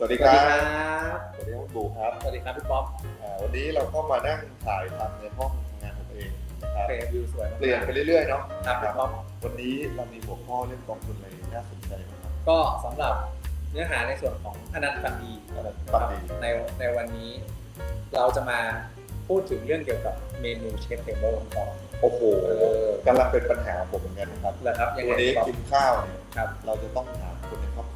สวัสดีสควัสรัดีบครับ สวัสดีครับบูครับ สวัสดีครับพี่ป๊อปอ่าวันนี้เราก็มานั่งถ่ายทำในห้องทำงานของตัวเองนะครับเพลวิวสวยมากเปลี่ยนไปเรื่อยๆเนาะครับพี่ป๊อปวันนี้เรามีหัวข้อเรื่องกองทุนอะไรน่าสนใจไหมครับ ก็สำหรับเนื้อหาในส่วนของอนันต์ฟันดีอนันต์นะฟัคนรับดีในในวันนี้ เราจะมาพูดถึงเรื่องเกี่ยวกับเมนูเชฟเทเบิลก่อนโอ้โหเออกำลังเป็นปัญหาผมเหมือนกันนะครับเหรอครับยังไงวันนี้พี่ป๊อปกินข้าวเนี่ยครับเราจะต้องถามคนในครอบ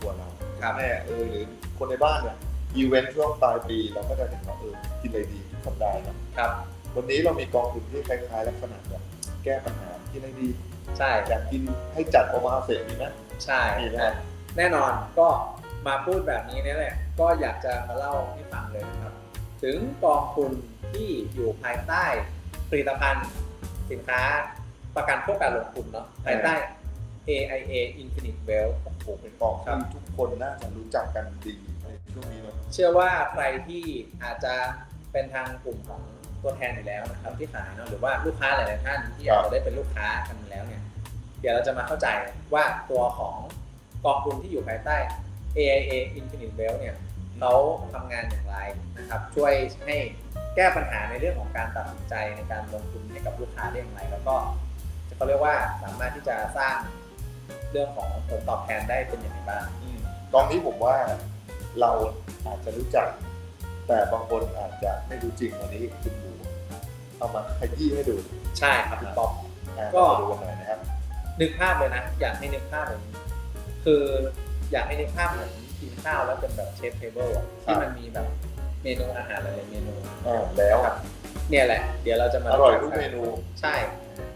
แม่เออหรือคนในบ้านเนี่ยอีเวนต์ช่วงปลายปีเราก็จะเห็นว่าเออกินอะไรดีทุกสัปดาห์เนาะครับ วันนี้เรามีกองทุนที่คล้ายๆ ลักษณะแบบแก้ปัญหากินอะไรดี ใช่อยากกินให้จัดออกมาเสร็จดีไหมใช่ดีนะนะแน่นอนก็มาพูดแบบนี้เนี่ยแหละก็อยากจะมาเล่าให้ฟังเลยนะครับ ถึงกองทุนที่อยู่ภายใต้ผลิตภัณฑ์สินค้าประกันพวกการลงทุนเนาะภายใต้ AIA Infinite Wealth โอ้โหเป็นกองที่ทุกคนน่าจะรู้จักกันดีในช่วงนี้เนาะเชื่อว่าใครที่อาจจะเป็นทางกลุ่มของตัวแทนอยู่แล้วนะครับที่ขายเนาะหรือว่าลูกค้าหลาย ๆ ท่านที่อาจจะได้เป็นลูกค้ากันแล้วเนี่ยเดี๋ยวเราจะมาเข้าใจว่าตัวของกองทุนที่อยู่ภายใต้ AIA Infinite Wealth เนี่ยเขาทำงานอย่างไรนะครับ ช่วยให้แก้ปัญหาในเรื่องของการตัดสินใจในการลงทุนให้กับลูกค้าได้อย่างไร แล้วก็เขาเรียกว่าสามารถที่จะสร้าง เรื่องของผลตอบแทนได้เป็นอย่างไรบ้างอืมกองนี้ผมว่าเราอาจจะรู้จัก แต่บางคนอาจจะไม่รู้จริงวันนี้คุณดูเอามาขยี้ให้ดูใช่ครับพี่ป๊อปอะก็มาดูกันหน่อยนะครับนึกภาพเลยนะ อยากให้นึกภาพแบบนี้คืออยากให้นึกภาพเหมือนกินข้าวแล้วเป็นแบบเชฟเทเบิลอะที่มันมีแบบเมนูอาหารหลายๆเมนูอ่าแล้วครับเนี่ยแหละ เดี๋ยวเราจะมาอร่อยทุกเมนูใช่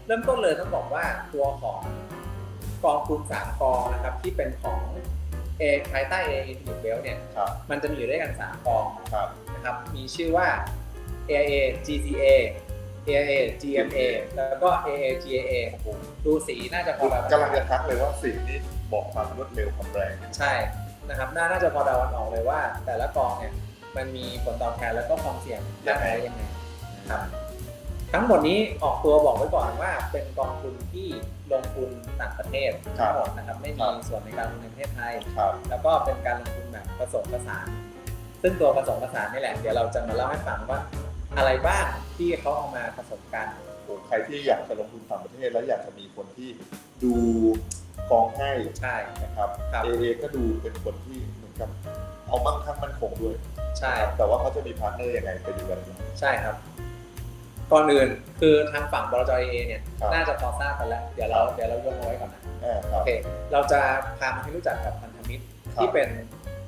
เริ่มต้นเลยต้องบอกว่าตัวของ กองทุนสามกองนะครับที่เป็นของเอภายใต้เออินฟินิตเบลเนี่ยครับมันจะมีอยู่ด้วยกันสามกองครับนะครับมีชื่อว่า AIA GCA AIA GMA แล้วก็ AIA GAA โอ้โหดูสีน่าจะพอเดากันกำลังจะทักเลยว่าสิ่งนี้บอกความรวดเร็วความแรงใช่นะครับน่าน่าจะพอเดากันออกเลยว่า แต่ละกองเนี่ยมันมีผลตอบแทนแล้วก็ความเสี่ยงมากน้อยยังไงนะครับ ทั้งหมดนี้ออกตัวบอกไว้ก่อนว่าเป็นกองทุนที่ลงทุนต่างประเทศครัทั้บงหมดนะครับไม่มีส่วนในการลงทุนในประเทศไทยครับแล้วก็เป็นการลงทุนแบบผสมผสาน ซึ่งตัวผสมผสานนี่แหละเดี๋ยวเราจะมาเล่าให้ฟังว่าอะไรบ้างที่เขาเอามาผสมกันโอ้ใครที่อยากจะลงทุนต่างประเทศ แล้วอยากจะมีคนที่ดูกองให้ใช่นะครับครับเอเอก็ดูเป็นคนที่เหมือนกับเอามั่งคั่งมั่นคงด้วย ใช่ แต่ว่าเขาจะมีพาร์ทเนอร์ยังไงไปดูกันนะใช่ครับ ก่อนอื่นคือทางฝั่งบลจเอเนี่ยครับ น่าจะพอทราบกันแล้ว เดี๋ยวเราเดี๋ยวเรายกเอาไว้ก่อนนะอ่าครัโอบ เค เราจะพามาให้รู้จักกับพันธมิตรครับ ที่เป็น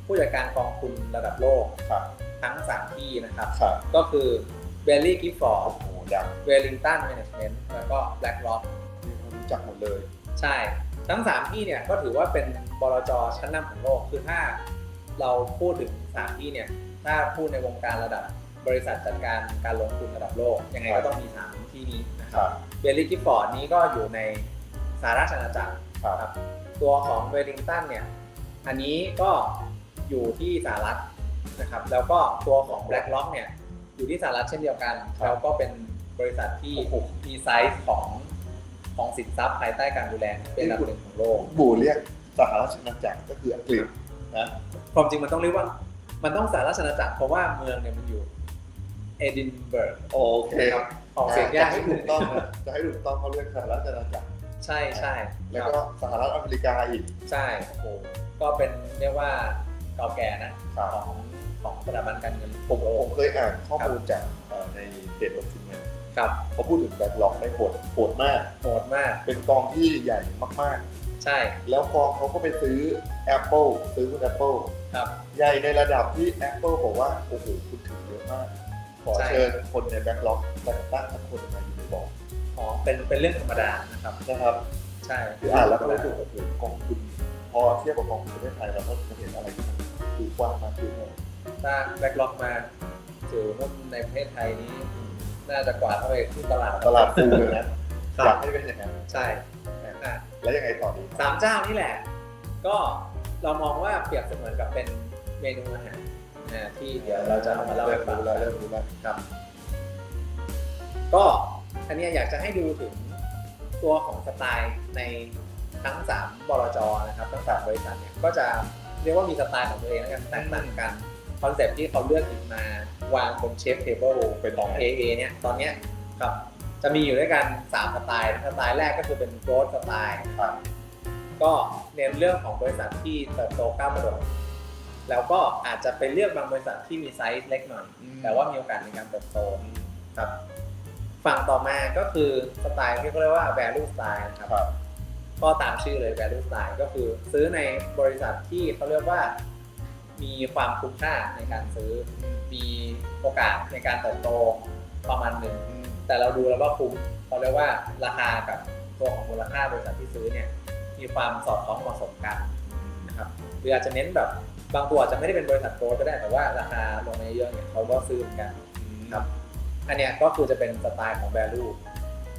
ผู้จัดการกองทุนระดับโลกครับทั้ง3ที่นะครับ ครับก็คือเบลลี่กิฟฟอร์โอ้โหดังเวลลิงตันแมネจเมนต์แล้วก็แบล็กร็อกที่เขารู้จักหมดเลย ใช่ ทั้ง 3 ที่เนี่ยก็ถือว่าเป็นบลจชั้นนำของโลก คือถ้าเราพูดถึง 3 ที่เนี่ย ถ้าพูดในวงการระดับ บริษัทจัดการการลงทุนระดับโลก ยังไงครัก็บต้องมี3ที่นี้นะคครับรับเบลลี่กิฟฟอร์ดนี้ก็อยู่ในสหราชอาณาจักรครับครับตัวของเวลลิงตันเนี่ยอันนี้ก็อยู่ที่สหรัฐนะครับแล้วก็ตัวของ BlackRock เนี่ยอยู่ที่สหรัฐเช่นเดียวกันครับแล้วก็เป็นบริษัทที่โอ้โหมีไซส์ของของสินทรัพย์ภายใต้การดูแลเป็นอันดับหนึ่งของโลกบูเรียกสหราชอาณาจักรก็คืออังกฤษนะความจริงมันต้องเรียกว่า มันต้องสหราชอาณาจักรเพราะว่าเมืองเนี่ยมันอยู่ เอดินเบิร์กโอเคนะครับออกเสียงยากจะให้ถูกต้องนะจะให้ถูกต้องเขาเรียกสหราชอาณาจักรใช่ใช่แล้วคก็รับสหรัฐอเมริกาอีกใช่โอ้โหก็เป็นเรียกว่าเก่าแก่นะครับของของสถาบันการเงินผมโลผกมเคยอ่านข้อมูลจากเอ่อในเพจลงทุนเงินครับเขาพูดถึงแบ็คล็อกได้โหดโหดมากโหดมาก เป็นกองที่ใหญ่มากใช่ๆแล้วกองเขาก็ไปซื้อ Apple ซื้อหุ้น Apple ครับ ใหญ่ในระดับที่ Apple บอกว่า โอ้โห คุณถือเยอะมาก ขอใช่เชิญคนในแบ็คล็อกแต่งตั้งทั้งคนมาอยู่ในบอกอ๋อเป็นเป็นเรื่องธรรมดานะครับนะครับ ใช่คืออ่านแล้วก็รู้สึกว่าโอ้โหกองทุนพอเทียบกับกองทุนประเทศไทยเราก็จะเห็นอะไรที่มันดูกว้างมากขึ้นเลยถ้าแบ็กล็อกมาถือหุ้นในประเทศไทยนี้ น่าจะกวาดเข้าไปที่ตลาดตลาดฟูเลยนะครัอยาบกให้เป็นอย่างนั้นใช่อะแล้วยังไงต่อดีสามเจ้านี่แหละ ก็เรามองว่าเปรียบเสมือนกับเป็นเมนูอาหาร นะที่เดี๋ยวเราจะเอามาเล่าเริ่ให้มฟังรู้แล้วเริ่มรู้แล้วครับ ก็อันเนี้ยอยากจะให้ดูถึงตัวของสไตล์ในทั้ง3บลจนะครับทั้ง3บริษัทเนี่ยก็จะเรียกว่ามีสไตล์ของตัวเองแล้วกันแตกต่างกันคอนเซ็ปต์ที่เขาเลือกหยิบมาวางบนเชฟเทเบิลเป็นของ AA เนี่ยตอนเนี้ยครับจะมีอยู่ด้วยกัน3สไตล์สไตล์แรกก็คือเป็นโกรดสไตล์ ครับ ก็เน้นเรื่องของบริษัทที่เติบโตก้าวกระโดด แล้วก็อาจจะไปเลือกบางบริษัทที่มีไซส์เล็กหน่อย แต่ว่ามีโอกาสในการเติบโตครับฝั่งต่อมาก็คือสไตล์ที่เขาเรียกว่า value style นะครับครับก็ตามชื่อเลย value style ก็คือซื้อในบริษัทที่เขาเรียกว่า มีความคุ้มค่าในการซื้อ มีโอกาสในการเติบโตประมาณหนึ่งแต่เราดูแล้วว่าคุ้มเขาเรียกว่าราคากับตัวของมูลค่าบริษัทที่ซื้อเนี่ยมีความสอดคล้องเหมาะสมกันนะครับหรืออาจจะเน้นแบบ บางตัวอาจจะไม่ได้เป็นบริษัทโกลด์ก็ได้แต่ว่าราคาลงมาเยอะเนี่ยเขาก็ซื้อเหมือนกันครับอันเนี้ยก็คือจะเป็นสไตล์ของ value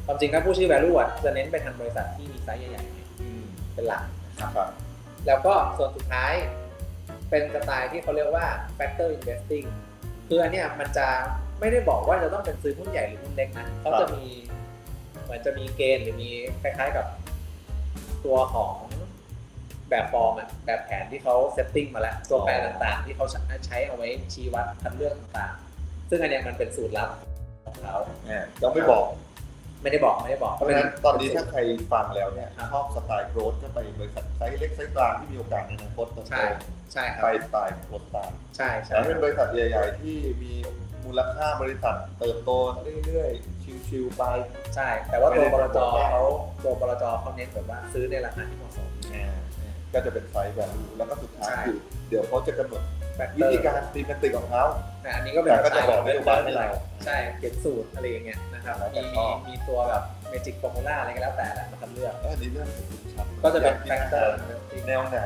ความจริงถ้าผู้ชื่อ value อะจะเน้นไปทางบริษัทที่มีไซส์ใหญ่ๆเป็นหลักนะครับครับแล้วก็ส่วนสุดท้ายเป็นสไตล์ที่เขาเรียกว่า factor investing คืออันเนี้ยมันจะไม่ได้บอกว่าจะต้องเป็นซื้อหุ้นใหญ่หรือหุ้นเล็กนะเขาจะมีเหมือนจะมีเกณฑ์หรือมีคล้ายๆกับตัวของ แบบฟอร์มอะแบบแผนที่เขาเซตติ้งมาแล้ว ตัวแปรต่างๆ ที่เขาใช้เอาไว้ชี้วัดคัดเลือกต่างๆ ซึ่งอันเนี้ยมันเป็นสูตรลับของเขาเนี่ยต้องไม่บอก ไม่ได้บอกไม่ได้บอกเพราะฉะนั้นตอนนี้ถ้าใครฟังแล้วเนี่ยครับชอบสไตล์โกรธก็ไปบริษัทไซส์เล็กไซส์กลางที่มีโอกาสในอนาคตเติบโตใช่ใช่ครับไปสไตล์โกรธตามใช่ใช่แต่ถ้าเป็นบริษัทใหญ่ๆที่มีมูลค่าบริษัทเติบโตเรื่อยๆ ชิวๆไป ใช่ แต่ว่าตัวบลจไม่ได้บอกว่าเขาตัวบลจเขาเน้นแบบว่าซื้อในราคาที่เหมาะสม ก็จะเป็นไซส์ value แล้วก็สุดท้ายใช่คือเดี๋ยวเขาจะกำหนดแฟกเตวิอร์ธีการตีมันติกของเขาแต่อันนี้ก็เป็นแต่ก็จะบอกสไตล์นโยบายให้เราใช่เขียนสูตรอะไรอย่างเงี้ยนะครับแล้วแต่มีชมีอบมีตัวแบบเมจิกฟอร์มูล่าอะไรก็แล้วแต่แหละมาคัดเลือกแล้วอันนี้เรื่องของคุณชัดก็จะเป็นที่แฟกเตอร์แนวไหน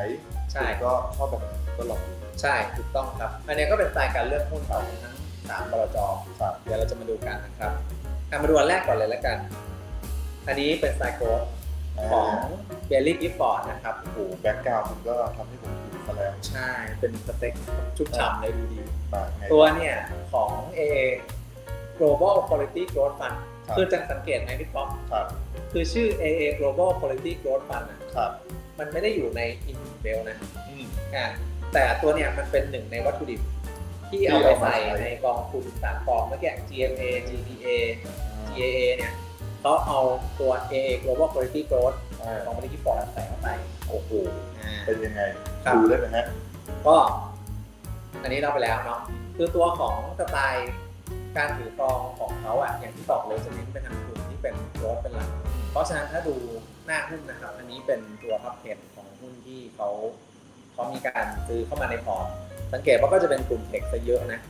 ใช่คุณก็ชอบแบบไหนก็ลองดูใช่ถูกต้องครับ อันนี้ก็เป็นสไตล์การเลือกหุ้นของทั้งสามบลจครับเดี๋ยวเราจะมาดูกันนะครับอะมาดูอันแรกก่อนเลยแล้วกัน อันนี้เป็นสไตล์โค้ด ของเบลลี่กิฟฟอร์ดนะครับโอ้โหแบ็กกราวด์คุณก็ทำให้ผมดูซะแล้วใช่เป็นสเต็กชุบฉ่ำเลยดูดีมาไง ตัวเนี่ยของ AA Global Quality Growth Fund ครับ คือจะสังเกตไหมพี่ป๊อปครับคือชื่อ AA Global Quality Growth Fund อะครับมันไม่ได้อยู่ใน i n b e l นะอืม อ่าแต่ตัวเนี่ยมันเป็นหนึ่งในวัตถุดิบ ที่เอาไปใส่ที่เอามาใส่ในกองทุนสามกองเมื่อกี้ GMA GPA GAA เนี่ย เขาเอาตัว AA Global Quality Growth อ่าของบริษัทฟอร์ดใส่เข้าไป โอ้โหอ่าเป็นยังไงครับ ดูได้ไหมฮะก็อันนี้เราไปแล้วเนาะคือตัวของสไตล์การถือครองของเขาอะอย่างที่บอกเลยจะเน้นไปทางกลุ่มที่เป็นโรสเป็นหลัก เพราะฉะนั้นถ้าดูหน้าหุ้นนะครับ อันนี้เป็นตัวท็อป10ของหุ้นที่เขาเขามีการซื้อเข้ามาในพอร์ตสังเกตว่าก็จะเป็นกลุ่มเทคซะเยอะนะ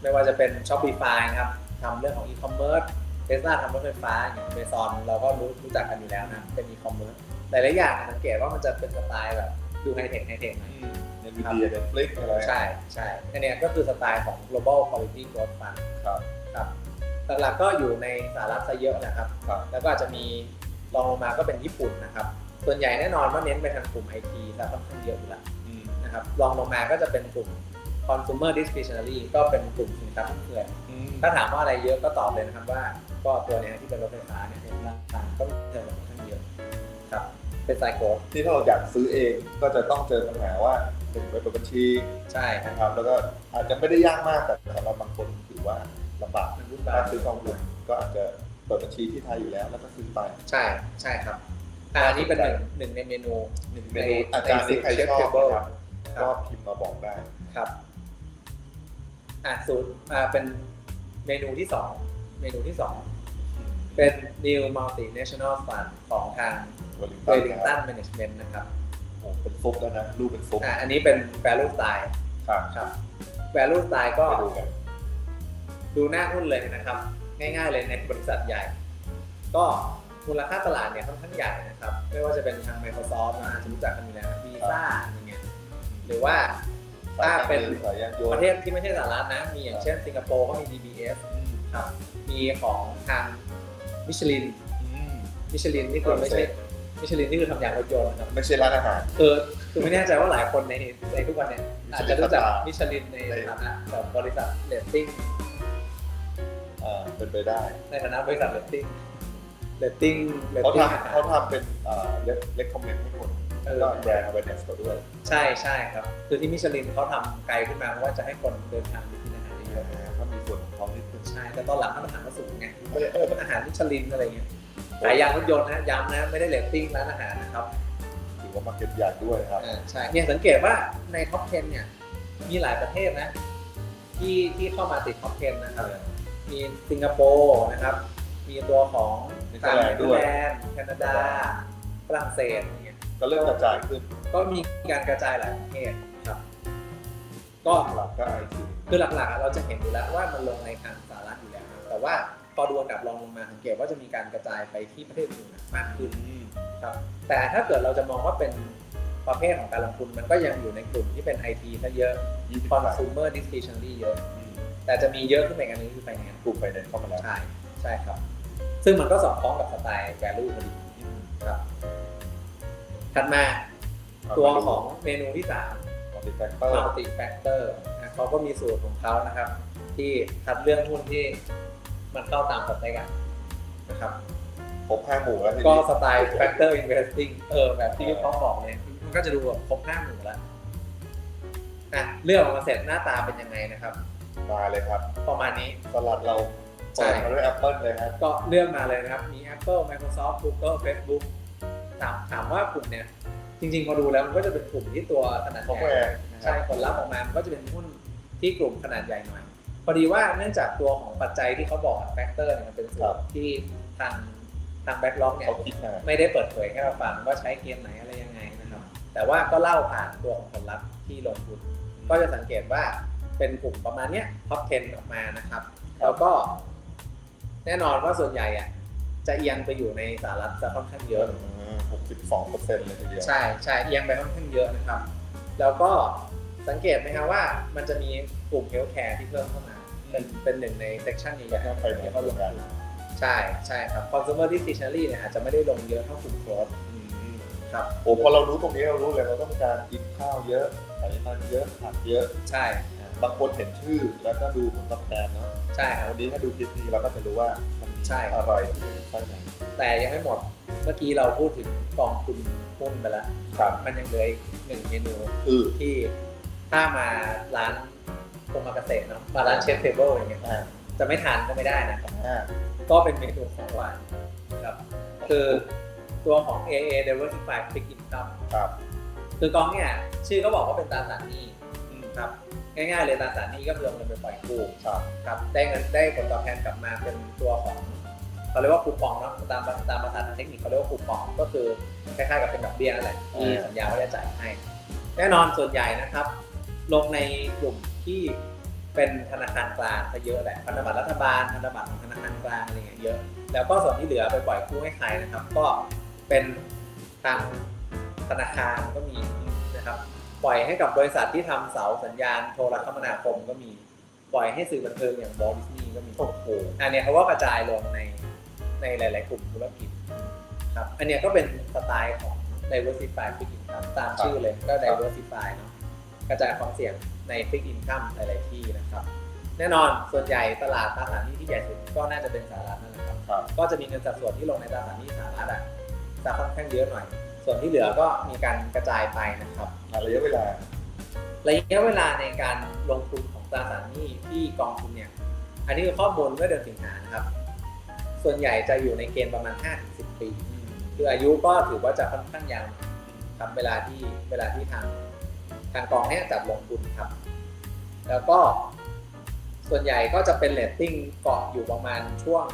ไม่ว่าจะเป็น Shopify นะครับทำเรื่องของ e-commerce Tesla ทำรถไฟฟ้าอย่าง Amazon เราก็รู้รู้จักกันอยู่แล้วนะเป็น e-commerce หลายๆอย่างสังเกตว่ามันจะเป็นสไตล์แบบดูไฮเทคไฮเทคหน่อยในวิดีโอเน็ตฟลิกอะไรใช่ใช่อันเนี้ยก็คือสไตล์ของ global quality growth fund ครับครับหลักๆก็อยู่ในสหรัฐซะเยอะนะครับครับ แล้วก็อาจจะมีรองลงมาก็เป็นญี่ปุ่นนะครับ ส่วนใหญ่แน่นอนว่าเน้นไปทางกลุ่มไอทีแล้วค่อนข้างเยอะอยู่แล้วอืมนะครับรองลงมาก็จะเป็นกลุ่ม consumer discretionary ก็เป็นกลุ่มสินค้าฟุ่มเฟือยอืมถ้าถามว่าอะไรเยอะก็ตอบเลยนะครับว่า ก็ตัวเนี้ยที่เป็นรถไฟฟ้าเนี่ยเป็นราคาก็เจอค่อนข้างเยอะครับ เป็นไซโคลที่ถ้าเราอยากซื้อเองก็จะต้องเจอปัญหาว่าหนึ่งไปเปิดบัญชีใช่ครับ นะครับ แล้วก็อาจจะไม่ได้ยากมากแต่สำหรับบางคนถือว่าลำบากมันวุ่นถ้าวายซื้อกองทุนก็อาจจะเปิดบัญชีที่ไทยอยู่แล้ว แล้วก็ซื้อไป ใช่ใช่ครับอ่าอันนี้เป็นหนึ่งหนึ่งในเมนูหนึ่งเมนูอาจารย์ที่ใครชอบนะครับก็พิมพ์มาบอกได้ ครับอะสูตรอ่าเป็นเมนูที่สองเมนูที่สอง เป็น New Multinational Fund ของทางวอลลิงตัน Wellington Management นะครับโอ้เป็นฟุกแล้วนะรูปเป็นฟุกอะอันนี้เป็น Value Style ครับครับ Value Style ก็ไปดูกันดูหน้าหุ้นเลยนะครับ ง่ายๆเลยในบริษัทใหญ่ ก็มูลค่าตลาดเนี่ยค่อนข้างใหญ่นะครับ ไม่ว่าจะเป็นทาง Microsoft นะอาจจะรู้จักกันอยู่แล้ว Visa อย่างเงี้ยหรือว่าถ้าเป็นสายยานยนประต์เทศที่ไม่ใช่สหรัฐนะ มีอย่างเช่นสิงคโปร์ก็มี DBS ครับมีของทาง มิชลินอืมมิชลินนี่คือไม่ใช่มิชลินนี่คือทำยางรถยนต์นะครับไม่ใช่ร้านอาหารคือคือไม่แน่ใจว่าหลายคนในในทุกวันเนี่ยอาจจะรู้จักมิมิชชลิลินนในในฐานะแบบบริษัทเรตติ้งอ่าเป็นไปได้ในฐานะบริษัทเรตติ้งเรตติ้งเรตเขาติ้งทำเขาทำเป็นเอ่อเล็กเล็กคอมเมนต์ให้คนเอแล้วอก็แบรนด์ awareness เขาด้วย ใช่ใช่ครับ คือที่มิชลินเขาทำไกลขึ้นมาเพราะว่าจะให้คนเดินทางไปกินอาหารเยอะ ใช่แต่ตอนหลังมาตรฐานก็สูงไงอาหารมิชลินอะไรเงี้ยขายยางรถยนต์นะย้ำนะไม่ได้เรตติ้งร้านอาหารนะครับถือว่ามาเก็ตใหญ่ด้วยครับอ่าใช่เนี่ยสังเกตว่าในท็อป10เนี่ยมีหลายประเทศนะที่ที่เข้ามาติดท็อป10นะครับมีสิงคโปร์นะครับ มีตัวของเนเธต่าองร์แลนด์ด้วยแลนด์แคนาดาฝรั่งเศสอย่างเงี้ยก็เริ่มกระจายขึ้น ก็มีการกระจายหลายประเทศครับ ก็หลักก็ไอทีคือหลักๆอะเราจะเห็นอยู่แล้วว่ามันลงในทางสหรัฐอยู่แล้ วนะแต่ว่าพอดูอันดับรองลงมาสังเกตว่าจะมีการกระจายไปที่ประเทศอื่นมากขึ้นครับแต่ถ้าเกิดเราจะมองว่าเป็นประเภทของการลงทุนมันก็ยังอยู่ในกลุ่มที่เป็น IT ซะเยอะยี่สิบ consumer discretionary เยอะ แต่จะมีเยอะขึ้นไปอีกอันนึงคือ finance กลุ่มไฟแนนซ์เข้ามาแล้วใช่ใช่ครับ ซึ่งมันก็สอดคล้องกับสไตล์ value พอดีครับถัดมาตัวของเมนูที่3มัลติแฟกเตอร์ multi factor นะเขาก็มีสูตรของเขานะครับ ที่คัดเรื่องหุ้นที่ มันเข้าตามสเปคอะนะครับผมห้าหมู่แล้วทีก็นี้สไตล์ factor investing เออแบบที่เขาบอกเนี่ยมันก็จะดูแบบครบห้าหมู่แล้วอะเลือกออกมาเสร็จหน้าตาเป็นยังไงนะครับ มาเลยครับ ประมาณนี้ สลัดเราใช่ เปิดมาด้วย Apple เลยครับก็เลือกมาเลยนะครับ มี Apple Microsoft Google Facebook ถามถามว่ากลุ่มเนี่ยจริงๆพอดูแล้วมันก็จะเป็นกลุ่มที่ตัวขนาดซอฟต์ใหแวญ่ร์นะคใช่รับผลลัพธ์ออกมา มันก็จะเป็นหุ้นที่กลุ่มขนาดใหญ่หน่อย พอดีว่าเนื่องจากตัวของปัจจัยที่เขาบอกแฟกเตอร์เนี่ยมันเป็นส่วนที่ทางทางแบ็กล็อกเนี่ยเขาคิดมาไม่ได้เปิดเผยให้เราฟังว่าใช้เกมไหนอะไรยังไงนะครับ แต่ว่าก็เล่าผ่านตัวของผลลัพธ์ที่ลงทุน ก็จะสังเกตว่าเป็นกลุ่มประมาณเนี้ยท็อป 10 ออกมานะครับ แล้วก็ แน่นอนว่าส่วนใหญ่อะจะเอียงไปอยู่ในสหรัฐจะค่อนข้างเยอะหกสิบสองเปอร์เซ็นต์เลยทีเดียว ใช่ใช่เอียงไปค่อนข้างเยอะนะครับ แล้วก็สังเกตไหมครับว่ามันจะมีกลุ่มเฮลท์แคร์ที่เพิ่มเข้ามา เป็นเป็นหนึ่งในเซกชันนี้แล้วก็ไปเหมือนกันใช่ใช่ครับ consumer discretionary เนี่ยอาจจะไม่ได้ลงเยอะเท่ากลุ่มโกลด์อืมครับโอ้พอเรารู้ตรงนี้เรารู้เลยเราต้องการกินข้าวเยอะไขมันเยอะผักเยอะใช่อ่าบางคนเห็นชื่อแล้วก็ดูผลตอบแทนเนาะใช่ครับวันนี้ถ้าดูคลิปนี้เราก็จะรู้ว่ามันมีใช่อะไรอยู่ใช่ไหมแต่ยังไม่หมดเมื่อกี้เราพูดถึงกองทุนหุ้นไปแล้วครับมันยังเหลืออีกหนึ่งเมนูคือที่ถ้ามาร้าน โคมาเกษตรเนาะมาร้านเชฟเทเบิลอย่างเงี้ยอ่าจะไม่ทานก็ไม่ได้นะอ่าก็เป็นเมนูของหวานครับคือตัวของ AA Diversified Fixed Income ครับคือกองเนี่ยชื่อก็บอกว่าเป็นตราสารหนี้ครับง่ายๆเลยตราสารหนี้ก็คือเอาเงินไปปล่อยกู้ครับครับได้เงินได้ผลตอบแทนกลับมาเป็นตัวของเขาเรียกว่าคูปองเนาะตามตามภาษาทางเทคนิคเขาเรียกว่าคูปองก็คือคล้ายๆกับเป็นดอกเบี้ยนั่นแหละที่สัญญาว่าจะจ่ายให้ แน่นอนส่วนใหญ่นะครับ ลงในกลุ่มที่เป็นธนาคารกลางก็เยอะแหละพันธบัตรรัฐบาลพันธบัตรของธนาคารกลางอะไรเงี้ยเยอะ แล้วก็ส่วนที่เหลือไปปล่อยกู้ให้ใครนะครับ ก็เป็นทางธนาคารก็มีนะครับ ปล่อยให้กับบริษัทที่ทำเสาสัญญาณโทรคมนาคมก็มีปล่อยให้สื่อบันเทิงอย่างบอลดิสนีย์ก็มีโอ้โหอันนี้เขาก็กระจายลงในในหลาย ๆ กลุ่มธุรกิจครับอันนี้ก็เป็นสไตล์ของ diversify fixed income ตามชื่อเลยก็ diversify เนาะ กระจายความเสี่ยงใน fixed income หลาย ๆ ที่นะครับ แน่นอนส่วนใหญ่ตลาดตราสารหนี้ที่ใหญ่สุดก็น่าจะเป็นสหรัฐนั่นแหละครับ ครับ ก็จะมีเงินสัดส่วนที่ลงในตราสารหนี้สหรัฐอะจะค่อนข้างเยอะหน่อย ส่วนที่เหลือก็มีการกระจายไปนะครับ อ่าระยะเวลา ระยะเวลาในการลงทุนของตราสารหนี้ที่กองทุนเนี่ย อันนี้คือข้อมูลเมื่อเดือนสิงหานะครับ ส่วนใหญ่จะอยู่ในเกณฑ์ประมาณ 5-10 ปี คืออายุก็ถือว่าจะค่อนข้างยาวครับเวลาที่เวลาที่ทาง ทางกองเนี้ยจัดลงทุนครับ แล้วก็ส่วนใหญ่ก็จะเป็นเลตติ้งเกาะอยู่ประมาณช่วง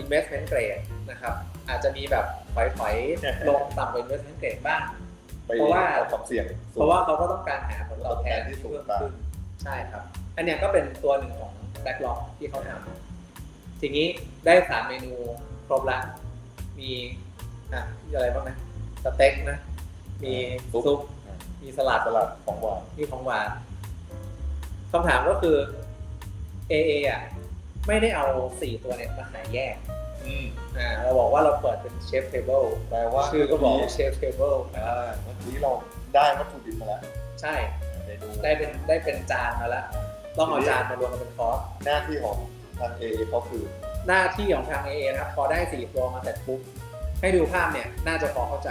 investment grade นะครับ อาจจะมีแบบถอยๆลงต่ำกว่า investment grade บ้างไปเพราะว่าเอาความเสี่ยงสูงเพราะว่าเขาก็ต้องการหาผลตอบแทนที่ที่สูงเพิ่มตามขึ้นใช่ครับ อันเนี้ยก็เป็นตัวหนึ่งของ backlog ที่เขาทำทีนี้ได้สามเมนูครบละมีอะมีอะไรบ้างนะสเต็กนะ มีซุป มีสลัดสลัดของหวานมีของหวานคำถามก็คือ AA อะไม่ได้เอาสี่ตัวเนี้มาขายแยกอืมอ่าเราบอกว่าเราเปิดเป็นเชฟเทเบิลแปลว่าชื่อก็บอกเชฟเทเบิลอ่าเมื่อกี้เราได้วัตถุดิบมาแล้ว ใช่เมนูได้เป็นได้เป็นจานมาแล้วต้องเอาจานมารวมกันเป็นคอร์สหน้าที่ของทาง A เขาคือหน้าที่ของทาง AA นะครับพอได้สี่ตัวมาเสร็จปุ๊บให้ดูภาพเนี่ยน่าจะพอเข้าใจ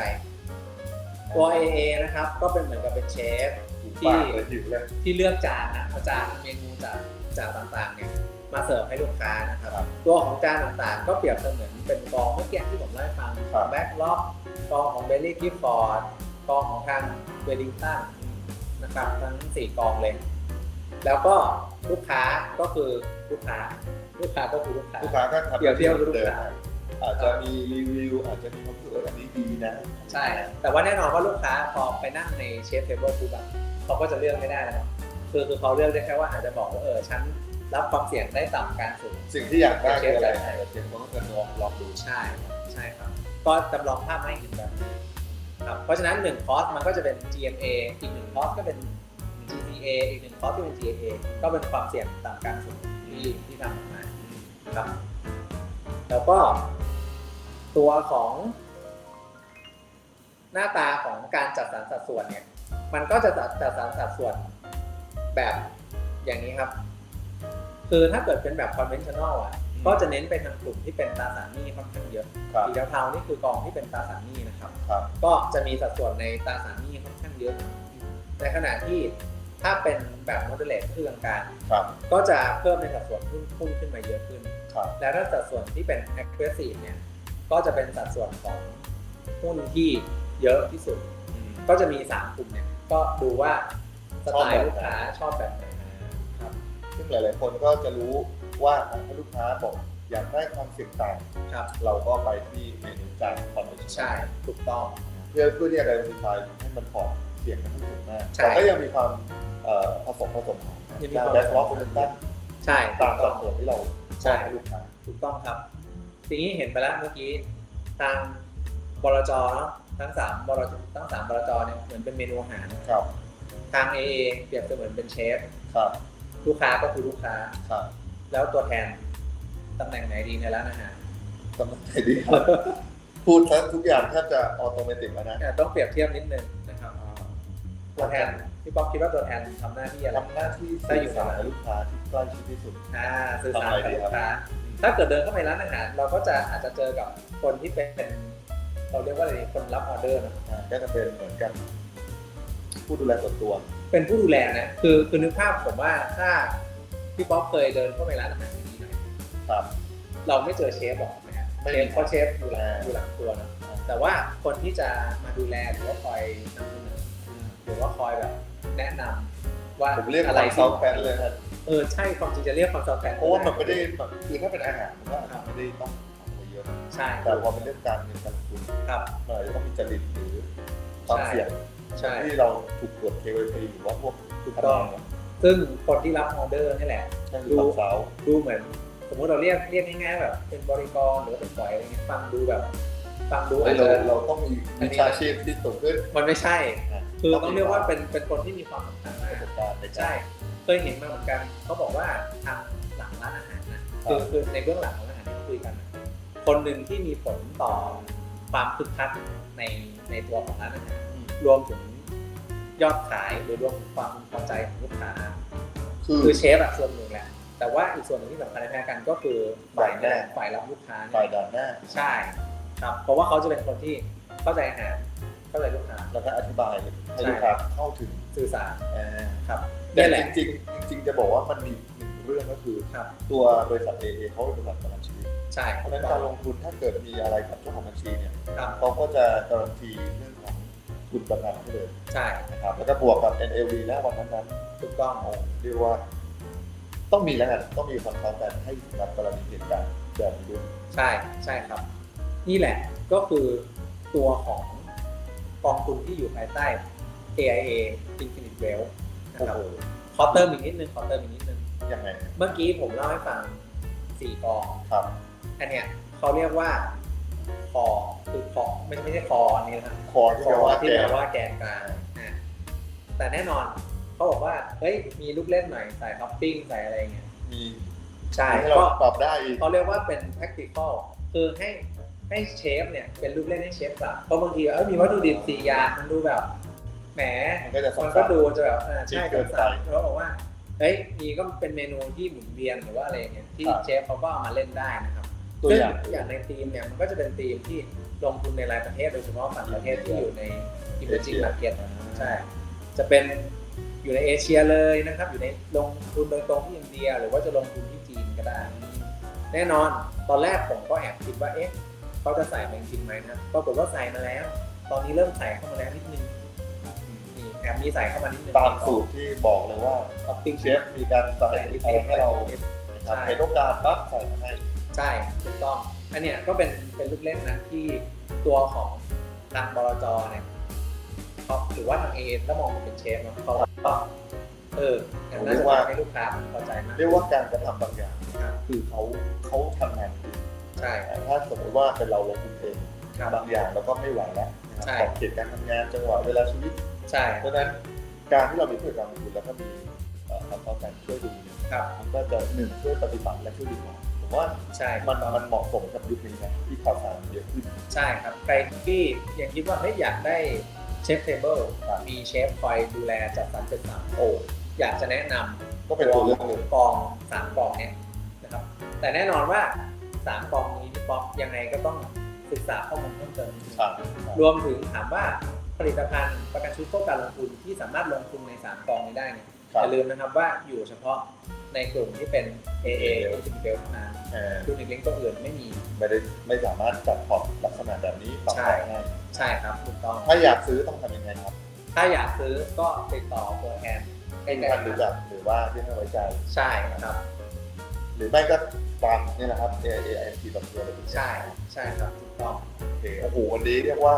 ตัว AA นะครับ ก็เป็นเหมือนกับเป็นเชฟถูกที่ปากเลยหิวเลยที่เลือกจานนะเอาจานเมนูจากจากต่างๆเนี่ยมาเสิร์ฟให้ลูกค้านะครับครับตัวของจานต่างๆ ก็เปรียบเสมือนเป็นกองเมื่อกี้ที่ผมเล่าให้ฟังครับแบ็กล็อกกองของเบลลี่กิฟฟอร์ดกองของทางเวลิงตันนะครับทั้งสี่กองเลย แล้วก็ลูกค้าก็คือลูกค้า ลูกค้าก็คือลูกค้าลูกค้าก็ทำเปรียบเทียบกับลูกเดิมค้า อาจจะมีรีวิวอาจจะมีความรู้สึกว่าอันนี้ดีนะใช่ แต่ว่าแน่นอนว่าลูกค้าพอไปนั่งในเชฟเทเบิลปุ๊บอะเขาก็จะเลือกไม่ได้แล้วเนาะคือคือเขาเลือกได้แค่ว่าอาจจะบอกว่าเออฉันรับความเสี่ยงได้ต่ำกลางสูง สิ่งที่อยากได้คืออะไรใช่แต่เชฟก็ต้องลองลองดูใช่ครับใช่ครับ ก็จำลองภาพมาให้เห็นแบบนี้ครับเพราะฉะนั้นหนึ่งคอร์สมันก็จะเป็น GMA อีกหนึ่งคอร์สก็เป็น GCA อีกหนึ่งคอร์สที่เป็น GAA ก็เป็นความเสี่ยงต่ำกลางสูงที่ที่ทำออกมาครับแล้วก็ ตัวของหน้าตาของการจัดสรรสัดส่วนเนี่ย มันก็จะจัดจัดสรรสัดส่วนแบบอย่างนี้ครับ คือถ้าเกิดเป็นแบบ conventional อะ ก็จะเน้นไปทางกลุ่มที่เป็นตราสารหนี้ค่อนข้างเยอะครับสีเทาๆนี่คือกองที่เป็นตราสารหนี้นะครับ ครับ ก็จะมีสัดส่วนในตราสารหนี้ค่อนข้างเยอะ ในขณะที่ถ้าเป็นแบบ moderate คือกลางครับ ๆก็จะเพิ่มในสัดส่วนหุ้นหุ้นขึ้นมาเยอะขึ้น ครับ แล้วถ้าสัดส่วนที่เป็น aggressive เนี่ย ก็จะเป็นสัดส่วนของหุ้นที่เยอะที่สุด ก็จะมี 3 กลุ่มเนี่ย ก็ดูว่าสไตล์ลูกค้าชอบแบบไหนครับ ซึ่งหลาย ๆ คนก็จะรู้ว่าถ้าลูกค้าบอกอยากได้ความเสี่ยงต่ำครับ เราก็ไปที่เมนูจานคอนเวนชั่นใช่ ถูกต้อง เพื่อเพื่อที่จะ diversify ให้มันพอร์ตเสี่ยงไม่ต้องสูงมากใช่แต่ก็ยังมีความเอ่อผสมผสมของยังมีความแบ็คล็อกคอนเวนชั่นใช่ตามถูสักดต้องส่วนที่เราใช่ให้ลูกค้าถูกต้องครับ ทีนี้เห็นไปแล้วเมื่อกี้ทางบลจเนาะทั้งสามบลจทั้งสามบลจเนี่ยเหมือนเป็นเมนูอาหารครับทาง AA เปรียบเสมือนเป็นเชฟครับลูกค้าก็คือลูกค้าครับ แล้วตัวแทนตำแหน่งไหนดีในร้านอาหารกำลังใจดีครับ พูดแทบทุกอย่างแทบจะออโตเมติกแล้วนะ เนี่ยต้องเปรียบเทียบนิดนึงนะครับตัวแทนพี่ป๊อกคิดว่าตัวแทนทำหน้าที่อะไร ทำหน้าที่สื่อสารกับลูกค้าที่ใกล้ชิดที่สุด อ่าสื่อสารทำอะไรกับดีลูครับกค้า ถ้าเกิดเดินเข้าไปร้านอาหาร เราก็จะอาจจะเจอกับคนที่เป็น เราเรียกว่าอะไรดีคนรับออเดอร์นะอ่าก็จะเป็นเหมือนกัน ผู้ดูแลส่วนตัว เป็นผู้ดูแลนะคือคือนึกภาพผมว่าถ้าพี่ป๊อกเคยเดินเข้าไปร้านอาหารดีๆหน่อยครับ เราไม่เจอเชฟหรอกนะฮะไม่เชมี ฟเพราะเชฟอยู่หลังอ่าอยู่หลังตัวนะแต่ว่าคนที่จะมาดูแลหรือว่าคอยนำเสนอหรือว่าคอยแบบแนะนำว่าผมเรียกอะอะไรไรที่เซาแฟนเลยนะ เออใช่ความจริงจะเรียกความซอฟต์แวร์เพราะว่ามันไม่ได้แบบคือถ้าเป็นอาหารมันก็อาจจะไม่ได้ต้องทำอะไรเยอะใช่แต่พอเป็นเรื่องการเงินการลงทุนครับมันอาจจะต้องมีจริตหรือความเสี่ยงใช่ที่เราถูกตรวจ KYC หรือว่าพวกถูกต้องซึ่งคนที่รับออเดอร์นี่แหละนั่นคือสาวสาวดูเหมือน สมมติเราเรียกเรียกง่ายๆแบบ เป็นบริกรหรือว่าเป็นฝอยอะไรเงี้ยฟังดูแบบฟังดูเฮ้อายจเราจะเราต้องมีวิชาชีพที่สูงขึ้นมันไม่ใช่นะคือต้องเรียกว่าเป็นเป็นคนที่มีความสำคัญปมากระสบการณ์ในกาใช่ร เคยเห็นมาเหมือนกันเขาบอกว่าทางหลังร้านอาหารนะคือคือในเบื้องหลังของร้านอาหารที่เขาคุยกันนะคนหนึ่งที่มีผลต่อความคึกคักในในตัวของร้านอาหารรวมถึงยอดขายหรือรวมถึงความพอใจของลูกค้า คือคือเชฟอะส่วนหนึ่งแหละแต่ว่าอีกส่วนหนึ่งที่สำคัญไม่แพ้กันก็คือฝ่ายแม่ฝ่ายรับลูกค้าเนี่ยฝ่ายด่านหน้าใช่ครับเพราะว่าเขาจะเป็นคนที่เข้าใจอาหาร เข้าใจลูกค้า แล้วก็อธิบายให้ลูกค้าเข้าถึงสื่อสารอ่าครับแต่นี่แหละจริงๆจริง ๆ จะบอกว่ามันมีหนึ่งเรื่องก็คือครับตัวบริษัทเอเขาเป็นบริษัทประกันชีวิตใช่เพราะฉะนั้นการลงทุนถ้าเกิดมีอะไรกับเจ้าของบัญชีเนี่ยครับเขาก็จะการันตีเรื่องของทุนประกันให้เลยใช่นะครับแล้วก็บวกกับ NLV และวันนั้นถูกต้องๆเรียกว่าต้องมีแล้วกันต้องมีความพร้อมกันให้สำหรับกรณีเหตุการณ์แบบนี้ด้วยใช่ใช่ครับ นี่แหละก็คือตัวของ กองทุนที่อยู่ภายใต้ AIA Infinite Wealth นะโอ้ครับโหขอเติมอีกนิดนึงขอเติมอีกนิดนึงยังไงเมื่อกี้ผมเล่าให้ฟังสี่กองครับอันเนี้ยเขาเรียกว่าคอคือคอไม่ไม่ใช่คออันนี้นะครับคอที่คแปลอว่าที่แกแปลว่าแกนกลางอะแต่แน่นอนเขาบอกว่าเฮ้ยมีลูกเล่นหน่อยใส่ท็อปปิ้งใส่อะไรเงี้ยมีใช่ให้เราก็ปรับได้อีกเขาเรียกว่าเป็น practical คือให้ ให้เชฟเนี่ยเป็นลูกเล่นให้เชฟปรับเพราะบางทีเออมีวัตถุดิบสี่อย่างมันดูแบบแหมมันก็จะมันซ้ำๆก็ดูจะแบบอ่าใช่เกินไปซ้ำๆแล้วบอกว่าเฮ้ยมีก็เป็นเมนูที่หมุนเวียนหรือว่าอะไรเงี้ยที่ครับเชฟเขาก็เอามาเล่นได้นะครับตัวซึ่งอย่างอย่างในทีมเนี่ยมันก็จะเป็นทีมที่ลงทุนในรายประเทศโดยเฉพาะต่างประเทศที่อยู่ใน emerging เอเชีย market ใช่ จะเป็นอยู่ในเอเชียเลยนะครับ อยู่ในลงทุนโดยตรงที่อินเดีย หรือว่าจะลงทุนที่จีนก็ได้ แน่นอนตอนแรกผมก็แอบคิดว่าเอ๊ะ เขาจะใส่มาจริงไหมนะครับปรากฏว่าใส่มาแล้ว ตอนนี้เริ่มใส่เข้ามาแล้วนิดนึงนี่แอบมีใส่เข้ามานิดนึงตามสูตรที่บอกเลยว่าท็อปปิ้งเชฟมีการใส่อะไรให้เรานะครับเห็นโอกาสปั๊บใส่มาให้ใช่ถูกต้องอันเนี้ยก็เป็นเป็นลูกเล่นนะที่ตัวของทางบลจเนี่ยเขาหรือว่าทางเอถ้ามองผมเป็นเชฟเนาะเขาก็เอออย่างน่าจะทำให้ลูกค้าพอใจมากเรียกว่าการกระทำบางอย่างครับคือเขาเขาทำงานจริง ใช่ ถ้าสมมติว่าเป็นเราลงทุนเองครับบางอย่างเราก็ไม่ไหวแล้วนะใช่ ครับขอบเขตการทำงานจังหวะเวลาชีวิต ใช่เพราะฉะนั้นการที่เรามีผู้จัดการลงทุนแล้วก็มีเอ่อทางต้องการช่วยดูเนี่ยครับมันก็จะหนึ่งช่วยปฏิบัติและช่วยดูงานผมว่าใช่ มันมันเหมาะสมกับยุคนี้นะที่ข่าวสารเยอะขึ้น ใช่ครับใครที่ยังคิดว่าเฮ้ยอยากได้เชฟเทเบิลครับ มีเชฟคอยดูแลจัดสรรจัดสรรโอ้อยากจะแนะนำก็เป็นตัวเลือกหนึ่งกองสามกองเนี่ยนะครับแต่แน่นอนว่า สามกองนี้พี่ป๊อปยังไงก็ต้องศึกษาข้อมูลเพิ่มเติมนิดนึงครับรวมถึงถามว่าผลิตภัณฑ์ประกันชีวิตเพื่อการลงทุนที่สามารถลงทุนในสามกองนี้ได้เนี่ยครัอบย่าลืมนะครับว่าอยู่เฉพาะในกลุ่มที่เป็น AA หรือ Bell เท่านั้นเอ่อดูในลิงก์ตัวอื่นไม่มีไม่ได้ไม่สามารถจัดพอร์ตลักษณะแบบนี้ปรับใช่ได้ง่ายใช่ครับถูกต้องถ้าอยากซื้อต้องทำยังไงครับ ถ้าอยากซื้อก็ติดต่อตัวแทนใกล้ที่ท่านรู้จักหรือว่าที่ท่านไว้ใจๆใช่ครับห รือไม่ก็ตามนี่นะครับ A A I T แบบตัวเลยใช่ใช่ครับถูกต้องโอเคโอ้โหวันนี้เรียกว่า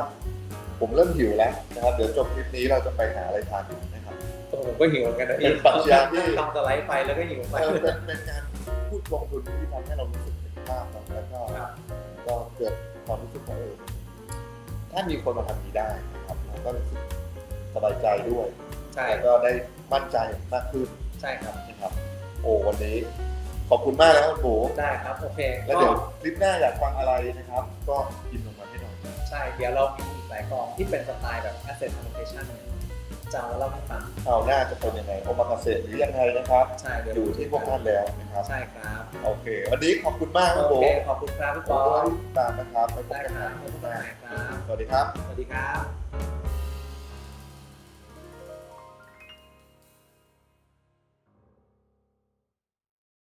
ผมเริ่มหิวแล้วนะครับเดี๋ยวจบคลิปนี้เราจะไปหาอะไรทานอยู่นะครับผมก็หิวเหมือนกันนะพี่เป็นปรัชญาที่ทำสไลด์ไปแล้วก็หิวไปเออเป็นเป็นการพูดลงทุนที่ทำให้เรารู้สึกเห็นภาพนะแล้วก็ครับก็เกิดความรู้สึกว่าเออถ้ามีคนมาทำนี้ได้นะครับเราก็รู้สึกสบายใจด้วยใช่แล้วก็ได้มั่นใจมากขึ้นใช่ครับนะครับ โอ้วันนี้ข อบคุณมากนะครับคุณหมูได้ครับโอเคแล้วก็เดี๋ยวคลิปหน้าอยากฟังอะไรนะครับ ก็พิมพ์ลงมาให้หน่อยใช่ เดี๋ยวเรามีอีกหลายกองที่เป็นสไตล์แบบ asset allocation เนี่ยจะเอามาเล่าให้ฟังเอาหน้าจะเป็นยังไงโอมากาเสะหรือยังไงนะครับใช่เดี๋ยวอยู่ที่พวกท่านแล้วนะครับใช่ครับโอเค วันนี้ขอบคุณมากครับโอผมเคขอบคุณครับพี่ขปอบอคุณที่ติดตามนะครับไปพบได้กันคใหรัม่บพบกันใหม่ครับสวัสดีครับสวัสดีครับ